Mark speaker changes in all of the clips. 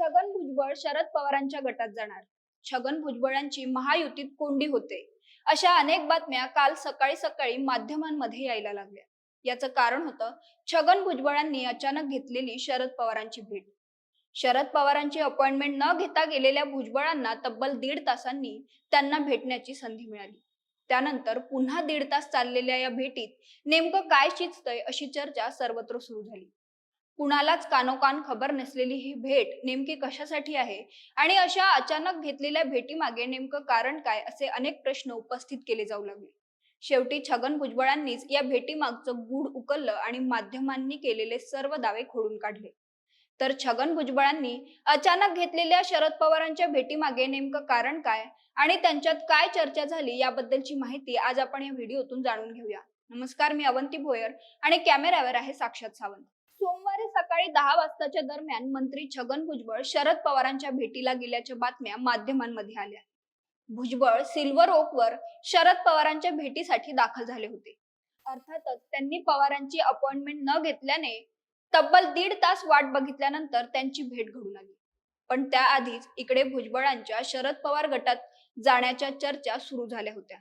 Speaker 1: छगन भुजबळ शरद पवारांच्या गटात जाणार. छगन भुजबळांची महायुतीत कोंडी होते. अशा अनेक बातम्या काल सकाळी सकाळी माध्यमांमध्ये यायला लागल्या. याचं कारण होतं छगन भुजबळांनी अचानक घेतलेली शरद पवारांची भेट. शरद पवारांची अपॉइंटमेंट न घेता गेलेल्या भुजबळांना तब्बल दीड तासांनी त्यांना भेटण्याची संधी मिळाली. त्यानंतर पुन्हा दीड तास चाललेल्या या भेटीत नेमकं काय शिजतंय अशी चर्चा सर्वत्र सुरू झाली. कुणालाच कानोकान खबर नसलेली ही भेट नेमकी कशासाठी आहे? आणि अशा अचानक घेतलेल्या भेटीमागे नेमकं कारण काय असे अनेक प्रश्न उपस्थित केले जाऊ लागले. शेवटी छगन भुजबळांनीच या भेटीमागचं गूढ उकललं आणि माध्यमांनी केलेले सर्व दावे खोडून काढले. तर छगन भुजबळांनी अचानक घेतलेल्या शरद पवारांच्या भेटीमागे नेमकं कारण काय आणि त्यांच्यात काय चर्चा झाली याबद्दलची माहिती आज आपण या व्हिडिओतून जाणून घेऊया. नमस्कार मी अवंती भोयर आणि कॅमेऱ्यावर आहे साक्षात सावंत. सोमवार सकाळी दहा वाजताच्या दरम्यान मंत्री छगन भुजबळ शरद पवारांच्या भेटीला गेल्याच्या बातम्या माध्यमांमध्ये आल्या. भुजबळ सिल्वर ओकवर शरद पवारांच्या भेटीसाठी दाखल झाले होते. अर्थातच त्यांनी पवारांची अपॉइंटमेंट न घेतल्याने तब्बल दीड तास वाट बघितल्यानंतर त्यांची भेट घडून आली. पण त्याआधीच इकडे भुजबळांच्या शरद पवार गटात जाण्याच्या चर्चा सुरू झाल्या होत्या.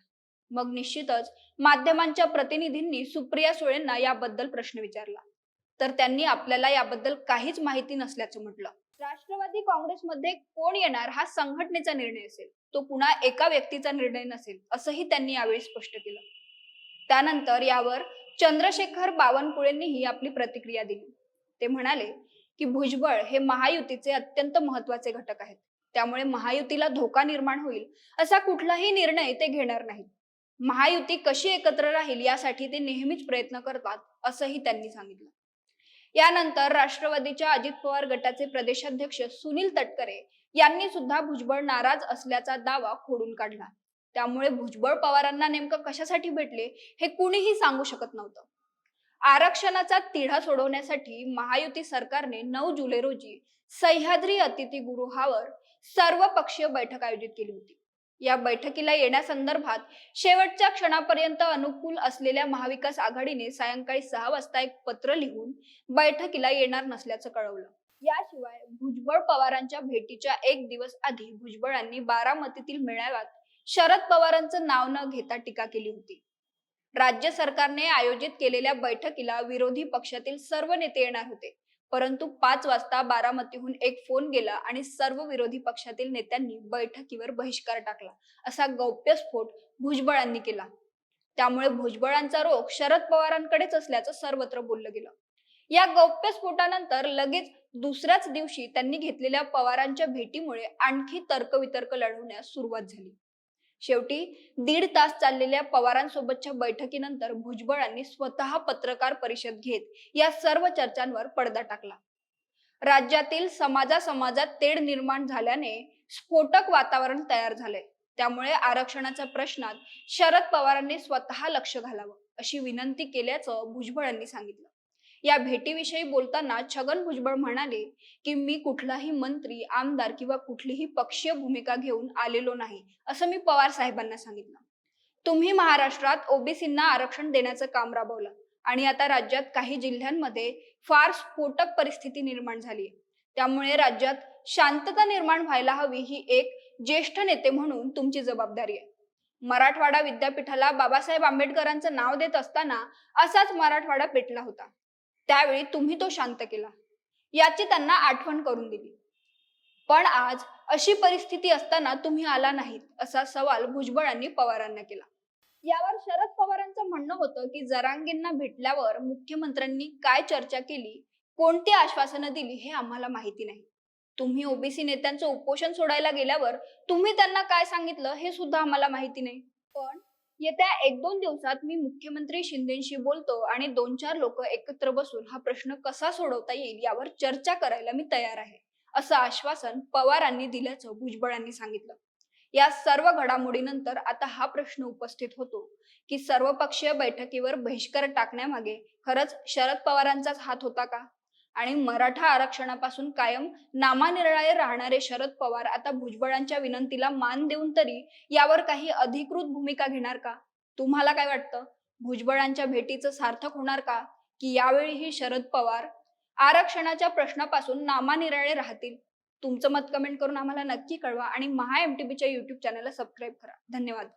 Speaker 1: मग निश्चितच माध्यमांच्या प्रतिनिधींनी सुप्रिया सुळेंना याबद्दल प्रश्न विचारला. तर त्यांनी आपल्याला याबद्दल काहीच माहिती नसल्याचं म्हटलं. राष्ट्रवादी काँग्रेसमध्ये कोण येणार हा संघटनेचा निर्णय असेल. तो पुन्हा एका व्यक्तीचा निर्णय नसेल असंही त्यांनी यावेळी स्पष्ट केलं. त्यानंतर यावर चंद्रशेखर बावनकुळेंनीही आपली प्रतिक्रिया दिली. ते म्हणाले की भुजबळ हे महायुतीचे अत्यंत महत्त्वाचे घटक आहेत. त्यामुळे महायुतीला धोका निर्माण होईल असा कुठलाही निर्णय ते घेणार नाहीत. महायुती कशी एकत्र राहील यासाठी ते नेहमीच प्रयत्न करतात असंही त्यांनी सांगितलं. यानंतर राष्ट्रवादीच्या अजित पवार गटाचे प्रदेशाध्यक्ष सुनील तटकरे यांनी सुद्धा भुजबळ नाराज असल्याचा दावा खोडून काढला. त्यामुळे भुजबळ पवारांना नेमकं कशासाठी भेटले हे कुणीही सांगू शकत नव्हतं. आरक्षणाचा तिढा सोडवण्यासाठी महायुती सरकारने नऊ जुलै रोजी सह्याद्री अतिथीगृहावर सर्वपक्षीय बैठक आयोजित केली होती. या बैठकीला येण्यासंदर्भात शेवटच्या क्षणापर्यंत अनुकूल असलेल्या महाविकास आघाडीने सायंकाळी सहा वाजता एक पत्र लिहून बैठकीला येणार नसल्याचं कळवलं. याशिवाय भुजबळ पवारांच्या भेटीच्या एक दिवस आधी भुजबळांनी बारामतीतील मेळाव्यात शरद पवारांचं नाव न घेता टीका केली होती. राज्य सरकारने आयोजित केलेल्या बैठकीला विरोधी पक्षातील सर्व नेते येणार होते. परंतु पाच वाजता बारामतीहून एक फोन गेला आणि सर्व विरोधी पक्षातील नेत्यांनी बैठकीवर बहिष्कार टाकला. असा गौप्यस्फोट भुजबळांनी केला. त्यामुळे भुजबळांचा रोख शरद पवारांकडेच असल्याचं सर्वत्र बोललं गेलं. या गौप्यस्फोटानंतर लगेच दुसऱ्याच दिवशी त्यांनी घेतलेल्या पवारांच्या भेटीमुळे आणखी तर्कवितर्क लढवण्यास सुरुवात झाली. शेवटी दीड तास चाललेल्या पवारांसोबतच्या बैठकीनंतर भुजबळांनी स्वतः पत्रकार परिषद घेत या सर्व चर्चांवर पडदा टाकला. राज्यातील समाजा समाजात तेढ निर्माण झाल्याने स्फोटक वातावरण तयार झालंय. त्यामुळे आरक्षणाच्या प्रश्नात शरद पवारांनी स्वतः लक्ष घालावं अशी विनंती केल्याचं भुजबळांनी सांगितलं. या भेटीविषयी बोलताना छगन भुजबळ म्हणाले की मी कुठलाही मंत्री आमदार किंवा कुठलीही पक्षीय भूमिका घेऊन आलेलो नाही असं मी पवार साहेबांना सांगितलं. तुम्ही महाराष्ट्रात ओबीसींना आरक्षण देण्याचं काम राबवलं आणि आता राज्यात काही जिल्ह्यांमध्ये फार स्फोटक परिस्थिती निर्माण झाली त्यामुळे राज्यात शांतता निर्माण व्हायला हवी ही एक ज्येष्ठ नेते म्हणून तुमची जबाबदारी आहे. मराठवाडा विद्यापीठाला बाबासाहेब आंबेडकरांचं नाव देत असताना असाच मराठवाडा पेटला होता. त्यावेळी तुम्ही तो शांत केला. याची त्यांना आठवण करून दिली. पण आज अशी परिस्थिती असताना तुम्ही आला नाहीत असा सवाल भुजबळांनी पवारांना केला. यावर शरद पवारांचं म्हणणं होतं की जरांगींना भेटल्यावर मुख्यमंत्र्यांनी काय चर्चा केली कोणती आश्वासनं दिली हे आम्हाला माहिती नाही. तुम्ही ओबीसी नेत्यांचं उपोषण सोडायला गेल्यावर तुम्ही त्यांना काय सांगितलं हे सुद्धा आम्हाला माहिती नाही. पण येत्या एक दोन दिवसात मी मुख्यमंत्री शिंदेशी बोलतो आणि दोन चार लोक एकत्र बसून हा प्रश्न कसा सोडवता येईल यावर चर्चा करायला मी तयार आहे असं आश्वासन पवारांनी दिल्याचं भुजबळांनी सांगितलं. या सर्व घडामोडीनंतर आता हा प्रश्न उपस्थित होतो की सर्वपक्षीय बैठकीवर बहिष्कार टाकण्यामागे खरंच शरद पवारांचाच हात होता का? आणि मराठा आरक्षणापासून कायम नामानिर्णय राहणारे शरद पवार आता भुजबळांच्या विनंतीला मान देऊन तरी यावर काही अधिकृत भूमिका घेणार का? तुम्हाला काय वाटतं? भुजबळांच्या भेटीचं सार्थक होणार का? की यावेळीही शरद पवार आरक्षणाच्या प्रश्नापासून नामानिराळे राहतील? तुमचं मत कमेंट करून आम्हाला नक्की कळवा आणि महा एमटीबीच्या युट्यूब चॅनलला सबस्क्राईब करा. धन्यवाद.